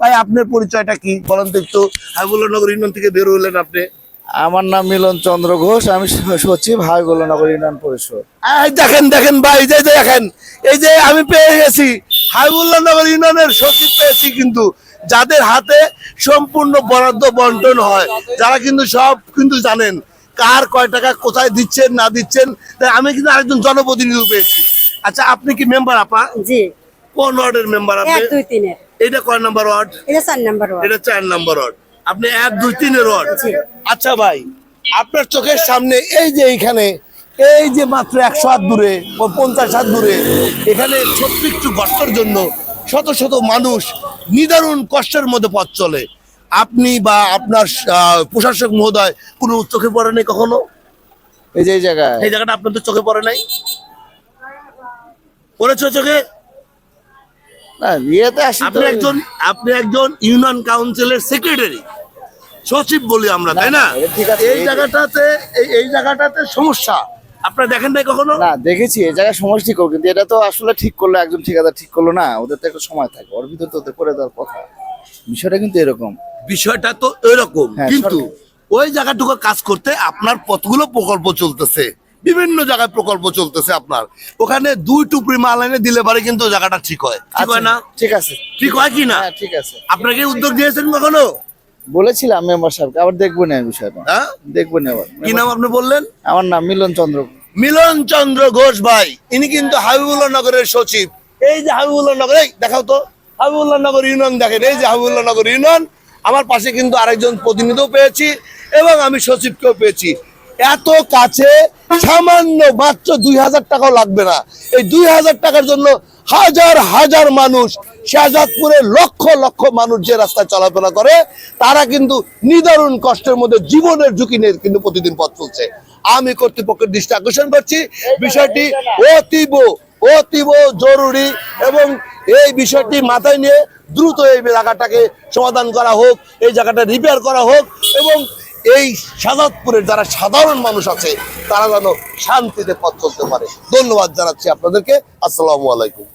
ভাই আপনার পরিচয়টা কি? বলেন তো একটু। হাবিবুল্লাহনগর ইউনিয়ন থেকে বের হলেন আপনি। আমার নাম মিলন চন্দ্র ঘোষ আমি সচিব হাইগোলনগর ইউনিয়ন পরিষদ। এই দেখেন দেখেন ভাই যে দেখেন এই যে আমি পেয়ে গেছি। হাবিবুল্লাহনগর ইউনিয়নের সচিব পেয়েছি কিন্তু যাদের হাতে সম্পূর্ণ বরাদ্দ বন্টন হয় যারা কিন্তু সব কিন্তু জানেন কার কয় টাকা কোথায় দিচ্ছেন না দিচ্ছেন। তাই আমি কিন্তু আরেকজন জনপ্রতিনিধি পেয়েছি। আচ্ছা আপনি কি মেম্বার আপা? জি। কোন ওয়ার্ডের মেম্বার এক আপনি দুই তিনের। এটা কয় নাম্বার ওয়ার্ড? এটা চার নাম্বার ওয়ার্ড। এটা চার নাম্বার ওয়ার্ড। আপনি এক দুই তিনের ওয়ার্ড। আচ্ছা ভাই আপনার চোখের সামনে এই যে এইখানে এই যে মাত্র একশো হাত দূরে ও পঞ্চাশ হাত দূরে এখানে ছোট্ট একটু গর্তের জন্য শত শত মানুষ নিদারুণ কষ্টের মধ্যে পথ চলে। আপনি বা আপনার আহ, প্রশাসক মহোদয় কোনো চোখে পড়ে নাই কখনো? এই যে এই জায়গায়। এই জায়গাটা আপনার তো চোখে পড়ে নাই? পড়েছ চোখে? না ইয়েতে আসি আপনি একজন আপনি একজন ইউনিয়ন কাউন্সিলের সেক্রেটারি। সচিব বলি আমরা তাই না? ঠিক এই জায়গাটাতে এই- জায়গাটাতে সমস্যা। আপনারা দেখেন নাই কখনো? না দেখেছি এই জায়গায় করো কিন্তু এটা তো আসলে ঠিক করল একজন ঠিকাদার ঠিক করল না ওদের তো একটা সময় থাকে ওর ভিতর তো ওদের করে দেওয়ার কথা। বিষয়টা কিন্তু এরকম। বিষয়টা তো এরকম হ্যাঁ, কিন্তু ওই জায়গাটুকু কাজ করতে আপনার কতগুলো প্রকল্প চলতেছে? বিভিন্ন জায়গায় প্রকল্প চলতেছে আপনার। ওখানে দুই টুকরি মাল এনে দিলে পারে কিন্তু জায়গাটা ঠিক হয়। ঠিক হয় না? ঠিক আছে। ঠিক হয় কি না? হ্যাঁ ঠিক আছে। আপনাকে উদ্যোগ দিয়েছেন কখনো? বলেছিলাম মেম্বার সাহেবকে আবার দেখব না বিষয়টা। হ্যাঁ? দেখব না আবার। কি নাম আপনি বললেন? আমার নাম মিলন চন্দ্র। মিলন চন্দ্র ঘোষ ভাই ইনি কিন্তু হাবিবুল্লাহ নগরের সচিব। এই যে হাবিবুল্লাহ নগর এই দেখাও তো। হাবিবুল্লাহ নগর ইউনিয়ন দেখেন এই যে হাবিবুল্লাহ নগর ইউনিয়ন আমার পাশে কিন্তু আরেকজন প্রতিনিধিও পেয়েছি এবং আমি সচিবকেও পেয়েছি। এত কাছে সামান্য মাত্র দুই হাজার টাকাও লাগবে না। এই দুই হাজার টাকার জন্য হাজার হাজার মানুষ শাহজাদপুরের লক্ষ লক্ষ মানুষ যে রাস্তায় চলাফেরা করে, তারা কিন্তু নিদারুণ কষ্টের মধ্যে জীবনের ঝুঁকি নিয়ে কিন্তু প্রতিদিন পথ চলছে। আমি কর্তৃপক্ষের দৃষ্টি আকর্ষণ করছি। বিষয়টি অতীব অতীব জরুরি এবং এই বিষয়টি মাথায় নিয়ে দ্রুত এই জায়গাটাকে সমাধান করা হোক, এই জায়গাটা রিপেয়ার করা হোক এবং এই সাজাদপুরের যারা সাধারণ মানুষ আছে, তারা যেন শান্তিতে পথ চলতে পারে। ধন্যবাদ জানাচ্ছি আপনাদেরকে। আসসালামু আলাইকুম।